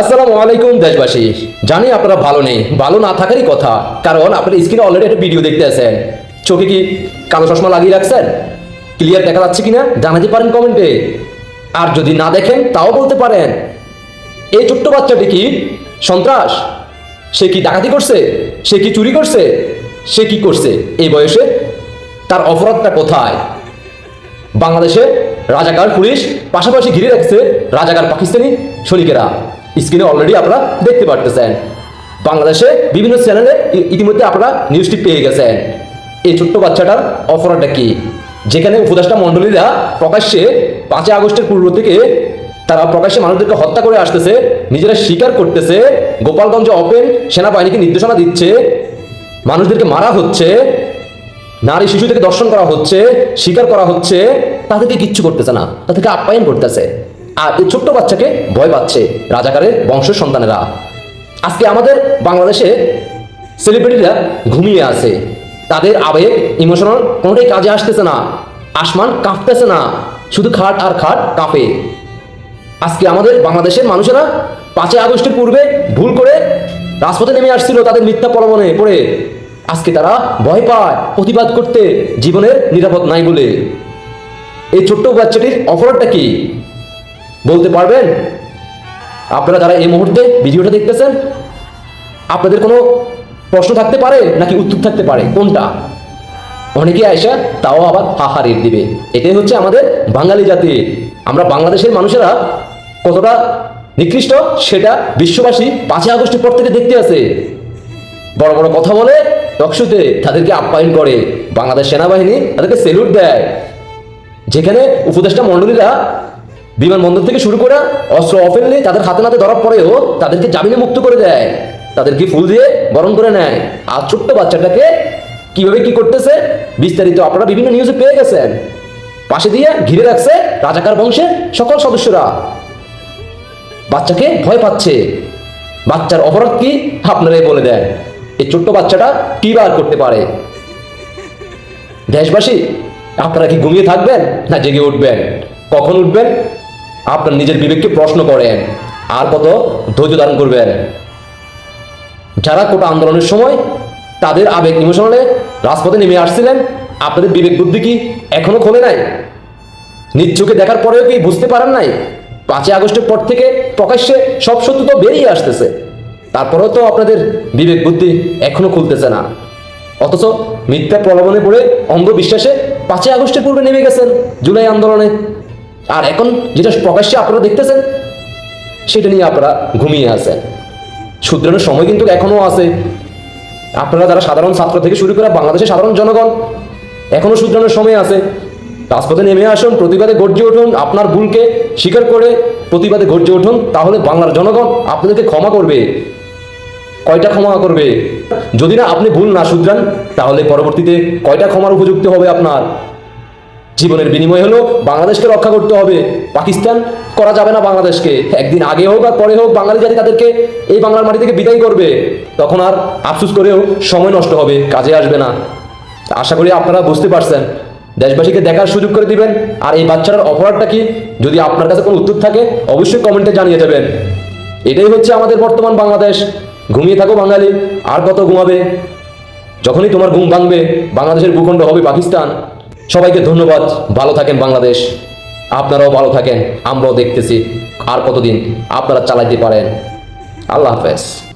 আসসালামু আলাইকুম, দেশবাসী। জানি আপনারা ভালো নেই, ভালো না থাকারই কথা, কারণ আপনার স্ক্রিনে অলরেডি একটা ভিডিও দেখতে আছেন। চোখে কি কালো চশমা লাগিয়ে রাখছেন? ক্লিয়ার দেখা যাচ্ছে কিনা? জানাতে পারেন কমেন্টে আর যদি না দেখেন, তাও বলতে পারেন। এই ছোট্ট বাচ্চাটি কি সন্ত্রাস? সে কি ডাকাতি করছে? সে কি চুরি করছে? সে কি করছে? এই বয়সে তার অপরাধটা কোথায়? বাংলাদেশে রাজাকার পুলিশ পাশাপাশি ঘিরে রাখছে রাজাকার পাকিস্তানি সৈনিকেরা। স্ক্রিনে অলরেডি আপনারা দেখতে পারতেছেন। বাংলাদেশে বিভিন্ন চ্যানেলে ইতিমধ্যে আপনারা নিউজটি পেয়ে গেছেন। এই ছোট্ট বাচ্চাটার অপরাধটা কি? যেখানে উপদেষ্টা মণ্ডলীরা প্রকাশ্যে পাঁচই আগস্টের পূর্ব থেকে তারা প্রকাশ্যে মানুষদেরকে হত্যা করে আসতেছে, নিজেরা স্বীকার করতেছে, গোপালগঞ্জ ওপেন সেনাবাহিনীকে নির্দেশনা দিচ্ছে, মানুষদেরকে মারা হচ্ছে, নারী শিশু থেকে দর্শন করা হচ্ছে, স্বীকার করা হচ্ছে, তাদেরকে কিচ্ছু করতেছে না, তাদেরকে আপ্যায়ন করতেছে। আর এই ছোট্ট বাচ্চাকে ভয় পাচ্ছে রাজাকারের বংশ সন্তানেরা। আজকে আমাদের বাংলাদেশে সেলিব্রিটিরা ঘুমিয়ে আছে। তাদের আবেগ ইমোশনাল কোনোটাই কাজে আসতেছে না। আসমান কাঁপতেছে না। শুধু খাট আর খাট কাঁপে। আজকে আমাদের বাংলাদেশের মানুষেরা পাঁচই আগস্টের পূর্বে ভুল করে রাজপথে নেমে আসছিল তাদের মিথ্যা প্রলোভনে পড়ে। আজকে তারা ভয় পায়, প্রতিবাদ করতে জীবনের নিরাপদ নাই বলে। এই ছোট্ট বাচ্চাটির অপরাধটা কি? বলতে পারবেন? আপনারা যারা এই মুহূর্তে ভিডিওটা দেখতেছেন, আপনাদের কোনো প্রশ্ন থাকতে পারে নাকি উত্তর থাকতে পারে? কোনটা? অনেকে আয়সা তাও আবার হাহা রেট দিবে। এটাই হচ্ছে আমাদের বাঙালি জাতি। আমরা বাংলাদেশের মানুষেরা কতটা নিকৃষ্ট, সেটা বিশ্ববাসী পাঁচই আগস্টের পর থেকে দেখতে আছে বড় বড় কথা বলে টকশুতে তাদেরকে আপ্যায়ন করে। বাংলাদেশ সেনাবাহিনী তাদেরকে সেলুট দেয়। যেখানে উপদেষ্টা মণ্ডলীরা বিমানবন্দর থেকে শুরু করে অস্ত্র অফেনলি তাদের হাতে নাতে ধরা পড়েও তাদেরকে জামিনে মুক্ত করে দেয়। তাদেরকে ফুল দিয়ে বরণ করে নেয়। আর ছোট্ট বাচ্চাটাকে কীভাবে কি করতেছে, বিস্তারিত আপনারা বিভিন্ন নিউজে পেয়ে গেছেন। পাশে দিয়ে ঘিরে রাখছে রাজাকার বংশের সকল সদস্যরা। বাচ্চাকে ভয় পাচ্ছে। বাচ্চার অপরাধ কি আপনারাই বলে দেন। এই ছোট্ট বাচ্চাটা কি বার করতে পারে? দেশবাসী, আপনারা কি ঘুমিয়ে থাকবেন না জেগে উঠবেন? কখন উঠবেন? আপনার নিজের বিবেককে প্রশ্ন করেন। আর কত ধৈর্য ধারণ করবেন। যারা কোটা আন্দোলনের সময় তাদের আবেগ ইমোশনালে রাজপথে নেমে আসছিলেন, আপনাদের বিবেক বুদ্ধি কি এখনও খোলে নাই? নিজ চোখে দেখার পরেও কি বুঝতে পারেন নাই? পাঁচই আগস্টের পর থেকে প্রকাশ্যে সব সত্য তো বেরিয়ে আসতেছে। তারপরেও তো আপনাদের বিবেক বুদ্ধি এখনও খুলতেছে না। অথচ মিথ্যা প্রলোভনে পড়ে অন্ধবিশ্বাসে পাঁচই আগস্টের পূর্বে নেমে গেছেন জুলাই আন্দোলনে। আর এখন যেটা প্রকাশ্যে আপনারা দেখতেছেন, সেটা নিয়ে আপনারা ঘুমিয়ে আছেন। শুধরানোর সময় কিন্তু এখনও আছে। আপনারা যারা সাধারণ ছাত্র থেকে শুরু করে বাংলাদেশের সাধারণ জনগণ, এখনও শুধরানোর সময় আছে। রাজপথে নেমে আসুন, প্রতিবাদে গর্জে উঠুন, আপনার ভুলকে স্বীকার করে প্রতিবাদে গর্জে উঠুন, তাহলে বাংলার জনগণ আপনাদেরকে ক্ষমা করবে। কয়টা ক্ষমা করবে? যদি না আপনি ভুল না শুধরান, তাহলে পরবর্তীতে কয়টা ক্ষমার উপযুক্ত হবে আপনার? জীবনের বিনিময় হলো বাংলাদেশকে রক্ষা করতে হবে। পাকিস্তান করা যাবে না বাংলাদেশকে। একদিন আগে হোক আর পরে হোক বাঙালি জাতি তাদেরকে এই বাংলার মাটি থেকে বিদায় করবে। তখন আর আফসুস করেও সময় নষ্ট হবে, কাজে আসবে না। আশা করি আপনারা বুঝতে পারছেন। দেশবাসীকে দেখার সুযোগ করে দিবেন। আর এই বাচ্চাটার অপরাধটা কি? যদি আপনার কাছে কোনো উত্তর থাকে, অবশ্যই কমেন্টে জানিয়ে যাবেন। এটাই হচ্ছে আমাদের বর্তমান বাংলাদেশ। ঘুমিয়ে থাকো বাঙালি, আর কত ঘুমাবে? যখনই তোমার ঘুম ভাঙবে, বাংলাদেশের ভূখণ্ড হবে পাকিস্তান। সবাইকে ধন্যবাদ। ভালো থাকেন বাংলাদেশ। আপনারাও ভালো থাকেন। আমরাও দেখতেছি আর কতদিন আপনারা চালাইতে পারেন। আল্লাহ হাফেজ।